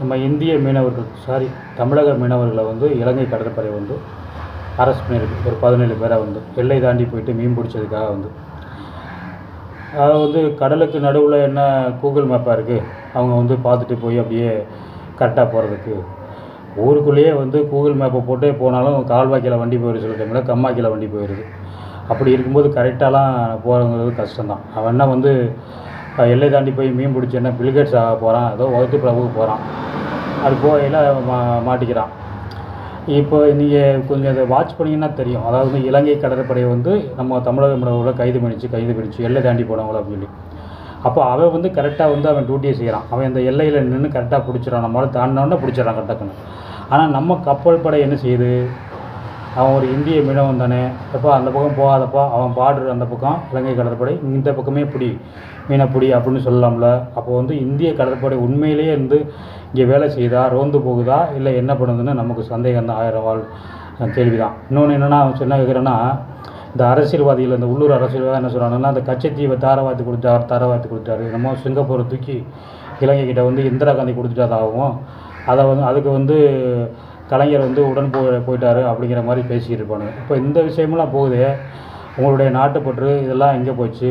நம்ம இந்திய மீனவர்கள் சாரி தமிழக மீனவர்களை வந்து இலங்கை கடற்படை வந்து அரெஸ்ட் பண்ணியிருக்கு. ஒரு பதினேழு பேராக வந்து. எல்லை தாண்டி போயிட்டு மீன் பிடிச்சதுக்காக வந்து. அதை வந்து கடலுக்கு நடுவில் என்ன கூகுள் மேப்பாக இருக்குது அவங்க வந்து பார்த்துட்டு போய் அப்படியே கரெக்டாக போகிறதுக்கு ஊருக்குள்ளேயே வந்து கூகுள் மேப்பை போட்டே போனாலும் கால்வாய்க்கில் வண்டி போயிடுது சில டைமில் கம்மாக்கில் வண்டி போயிடுது. அப்படி இருக்கும்போது கரெக்டாலாம் போகிறங்கிறது கஷ்டம்தான். அவன் என்ன வந்து எல்லை தாண்டி போய் மீன் பிடிச்சி என்ன பில்கேட்ஸ் ஆக போகிறான் ஏதோ ஒகத்து பிரபுக்கு போகிறான் அது போகையில் மா மாட்டிக்கிறான். இப்போ நீங்கள் கொஞ்சம் அதை வாட்ச் பண்ணிங்கன்னா தெரியும். அதாவது வந்து இலங்கை கடற்படை வந்து நம்ம தமிழக மீனவர்களை கைது பண்ணிச்சு கைது பண்ணிச்சு எல்லை தாண்டி போனவங்கள அப்படின்னு சொல்லி. அப்போ அவன் வந்து கரெக்டாக வந்து அவன் டியூட்டியை செய்கிறான் அவன் இந்த எல்லையில் நின்று கரெக்டாக பிடிச்சிடான் நம்மளால் தாண்டினோடனே பிடிச்சிடறான் கரெக்டாக ஆனால் நம்ம கப்பல் படை என்ன செய்யுது? அவன் ஒரு இந்திய மீனவன் தானே. எப்போ அந்த பக்கம் போகாதப்பா. அவன் பாடுற அந்த பக்கம் இலங்கை கடற்படை. இந்த பக்கமே பிடி மீனை பிடி அப்படின்னு சொல்லலாம்ல. அப்போ வந்து இந்திய கடற்படை உண்மையிலேயே இருந்து இங்கே வேலை செய்தா ரோந்து போகுதா இல்லை என்ன பண்ணுதுன்னு நமக்கு சந்தேகம் தான் ஆயிரம் வாழ் கேள்வி தான் இன்னொன்று என்னென்னா அவன் சொன்ன கேட்குறேன்னா இந்த அரசியல்வாதிகள் இந்த உள்ளூர் அரசியல்வாதி என்ன சொல்கிறாங்கன்னா அந்த கச்சத்தீவை தாரவாத்து கொடுத்தார் தாரவாத்து கொடுத்தாரு. நம்ம சிங்கப்பூரை தூக்கி இலங்கை கிட்ட வந்து இந்திரா காந்தி கொடுத்துட்டாதாகவும் அதை வந்து அதுக்கு வந்து கலைஞர் வந்து உடன் போ போயிட்டாரு அப்படிங்கிற மாதிரி பேசிக்கிட்டு இருப்பானுங்க. இப்போ இந்த விஷயமெல்லாம் போகுது உங்களுடைய நாட்டுப்பற்று இதெல்லாம் எங்கே போச்சு?